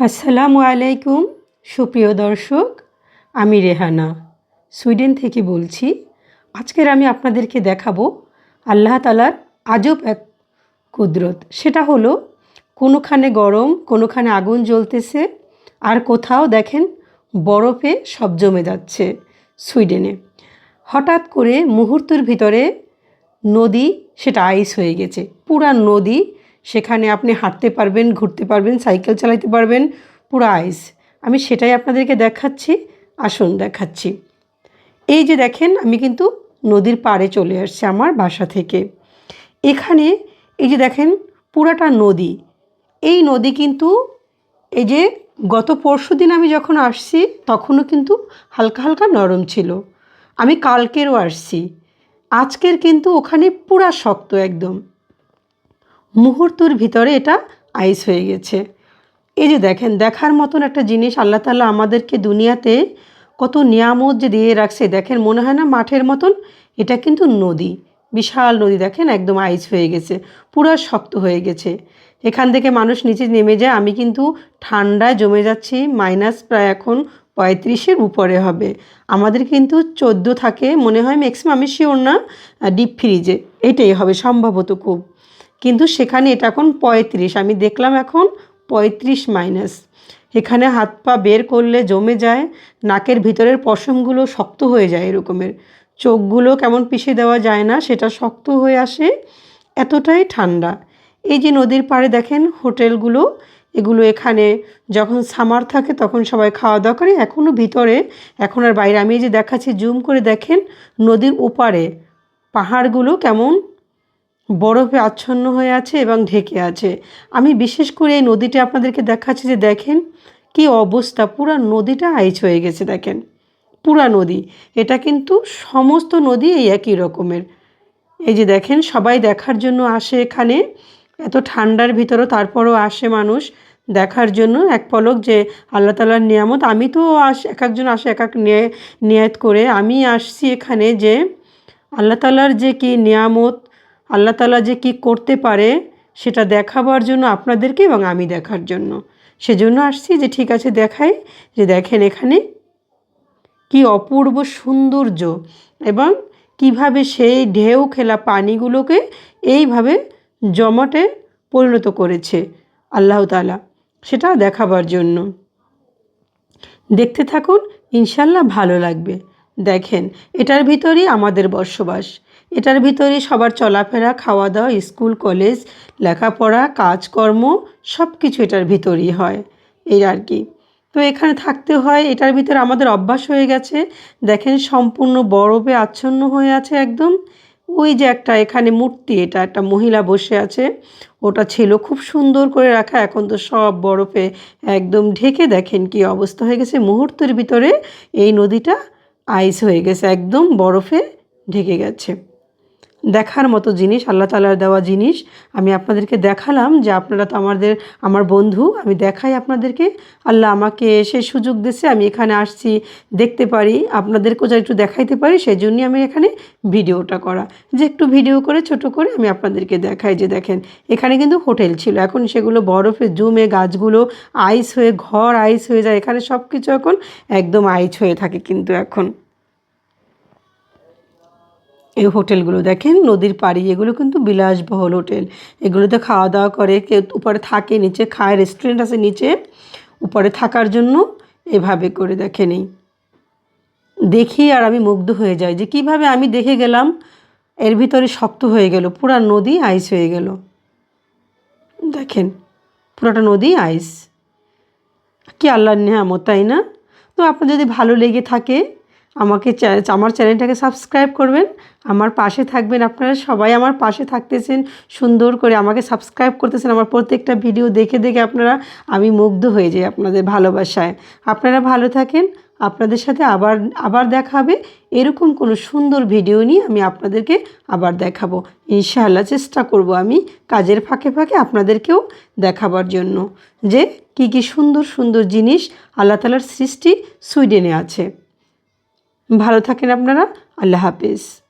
আসসালামু আলাইকুম, সুপ্রিয় দর্শক, আমি রেহানা, সুইডেন থেকে বলছি। আজকের আমি আপনাদেরকে দেখাবো আল্লাহ তালার আজব এক কুদরত। সেটা হলো, কোনোখানে গরম, কোনোখানে আগুন জ্বলতেছে, আর কোথাও দেখেন বরফে সব জমে যাচ্ছে সুইডেনে। হঠাৎ করে মুহূর্তের ভিতরে নদী, সেটা আইস হয়ে গেছে। পুরা নদী সেখানে আপনি হাঁটতে পারবেন, ঘুরতে পারবেন, সাইকেল চালাতে পারবেন, পুরো আইস। আমি সেটাই আপনাদেরকে দেখাচ্ছি, আসুন দেখাচ্ছি। এই যে দেখেন, আমি কিন্তু নদীর পাড়ে চলে আসছি আমার বাসা থেকে। এখানে এই যে দেখেন, পুরাটা নদী। এই নদী কিন্তু এই যে গত পরশু দিন আমি যখন আসছি, তখনও কিন্তু হালকা হালকা নরম ছিল। আমি কালকেরও আসছি। আজকের কিন্তু ওখানে পুরা শক্ত একদম। মুহূর্তর ভিতরে এটা আইস হয়ে গেছে। এই যে দেখেন, দেখার মতন একটা জিনিস আল্লাহ তাল্লাহ আমাদেরকে দুনিয়াতে কত নিয়ামত যে দিয়ে রাখছে। দেখেন, মনে হয় না মাঠের মতন? এটা কিন্তু নদী, বিশাল নদী। দেখেন, একদম আইস হয়ে গেছে, পুরো শক্ত হয়ে গেছে। এখান থেকে মানুষ নিচে নেমে যায়। আমি কিন্তু ঠান্ডায় জমে যাচ্ছি, মাইনাস প্রায় এখন পঁয়ত্রিশের উপরে হবে। আমাদের কিন্তু চোদ্দ থাকে, মনে হয় ম্যাক্সিমাম আমি শিওর না ডিপ ফ্রিজে এটাই হবে সম্ভবত খুব। কিন্তু সেখানে এটা এখন পঁয়ত্রিশ, আমি দেখলাম এখন পঁয়ত্রিশ মাইনাস এখানে হাত পা বের করলে জমে যায়, নাকের ভিতরের পশমগুলো শক্ত হয়ে যায় এরকমের। চোখগুলো কেমন পিষে দেওয়া যায় না, সেটা শক্ত হয়ে আসে, এতটাই ঠান্ডা। এই যে নদীর পাড়ে দেখেন হোটেলগুলো, এগুলো এখানে যখন সামার থাকে তখন সবাই খাওয়া দাওয়া করে এখনও ভিতরে, এখন আর বাইরে। আমি যে দেখাচ্ছি, জুম করে দেখেন নদীর ওপারে পাহাড়গুলো কেমন বরফে আচ্ছন্ন হয়ে আছে এবং ঢেকে আছে। আমি বিশেষ করে এই নদীটা আপনাদেরকে দেখাচ্ছি যে দেখেন, কি অবস্থা। পুরা নদীটা আইচ হয়ে গেছে, দেখেন। পুরা নদী। এটা কিন্তু সমস্ত নদী এই একই রকমের। এই যে দেখেন, সবাই দেখার জন্য আসে এখানে। এত ঠান্ডার ভিতরেও তারপরও আসে মানুষ দেখার জন্য। এক পলক যে আল্লাহ তালার নিয়ামত, আমি তো আস, এক একজন আসে, এক এক নিয়ায়ত করে। আমি আসছি এখানে যে আল্লাহ তালার যে কি নিয়ামত আল্লাহ তালা যে কি করতে পারে সেটা দেখাবার জন্য আপনাদেরকে এবং আমি দেখার জন্য। সেজন্য আসছি যে ঠিক আছে দেখাই, যে দেখেন এখানে কি অপূর্ব সৌন্দর্য এবং কীভাবে সেই ঢেউ খেলা পানিগুলোকে এইভাবে জমাটে পরিণত করেছে আল্লাহ তালা সেটা দেখাবার জন্য। দেখতে থাকুন ইনশাল্লাহ ভালো লাগবে। দেখেন, এটার ভিতরেই আমাদের বসবাস। এটার ভিতরে সবার চলাফেরা খাওয়া দাওয়া স্কুল, কলেজ, লেখাপড়া, কাজকর্ম সব কিছু এটার ভিতরেই হয়। এই আর কি। তো এখানে থাকতে হয়, এটার ভিতরে আমাদের অভ্যাস হয়ে গেছে। দেখেন সম্পূর্ণ বরফে আচ্ছন্ন হয়ে আছে একদম। ওই যে একটা এখানে মূর্তি, এটা একটা মহিলা বসে আছে। ওটা ছিল খুব সুন্দর করে রাখা, এখন তো সব বরফে একদম ঢেকে দেখেন কি অবস্থা হয়ে গেছে। মুহূর্তের ভিতরে এই নদীটা আইস হয়ে গেছে, একদম বরফে ঢেকে গেছে। দেখার মতো জিনিস, আল্লাহ তালার দেওয়া জিনিস আমি আপনাদেরকে দেখালাম যে আপনারা তো আমাদের, আমার বন্ধু, আমি দেখাই আপনাদেরকে। আল্লাহ আমাকে এসে সুযোগ দিছে আমি এখানে আসছি, দেখতে পারি, আপনাদেরকেও যা একটু দেখাইতে পারি সেই জন্যই আমি এখানে ভিডিওটা করা। যে একটু ভিডিও করে, ছোট করে আমি আপনাদেরকে দেখাই যে দেখেন, এখানে কিন্তু হোটেল ছিল, এখন সেগুলো বরফে জমে গাছগুলো আইস হয়ে, ঘর আইস হয়ে যায়, এখানে সব কিছু এখন একদম আইস হয়ে থাকে কিন্তু এখন। এই হোটেলগুলো দেখেন, নদীর পাড়ি, এগুলো কিন্তু বিলাসবহুল হোটেল। এগুলোতে খাওয়া দাওয়া করে কেউ উপরে থাকে, নিচে খায় রেস্টুরেন্ট আছে নিচে, উপরে থাকার জন্য এভাবে করে দেখে নেই দেখি আর আমি মুগ্ধ হয়ে যাই যে কীভাবে আমি দেখে গেলাম, এর ভিতরে শক্ত হয়ে গেল, পুরা নদী আইস হয়ে গেল। দেখেন, পুরোটা নদী আইস কি আল্লাহর নেহামত তাই না? তো আপনার যদি ভালো লেগে থাকে আমাকে আমার চ্যানেলটাকে সাবস্ক্রাইব করবেন। আমার পাশে থাকবেন আপনারা সবাই। আমার পাশে থাকতেছেন, সুন্দর করে আমাকে সাবস্ক্রাইব করতেছেন আমার প্রত্যেকটা ভিডিও দেখে দেখে আপনারা, আমি মুগ্ধ হয়ে যাই আপনাদের ভালোবাসায়। আপনারা ভালো থাকেন, আপনাদের সাথে আবার আবার দেখা হবে। এরকম কোনো সুন্দর ভিডিও নিয়ে আমি আপনাদেরকে আবার দেখাবো। ইনশাআল্লাহ চেষ্টা করব আমি কাজের ফাঁকে ফাঁকে আপনাদেরকেও দেখাবার জন্য যে কি কি সুন্দর সুন্দর জিনিস আল্লাহ তালার সৃষ্টি সুইডেনে আছে। ভালো থাকেন আপনারা। আল্লাহ হাফিজ।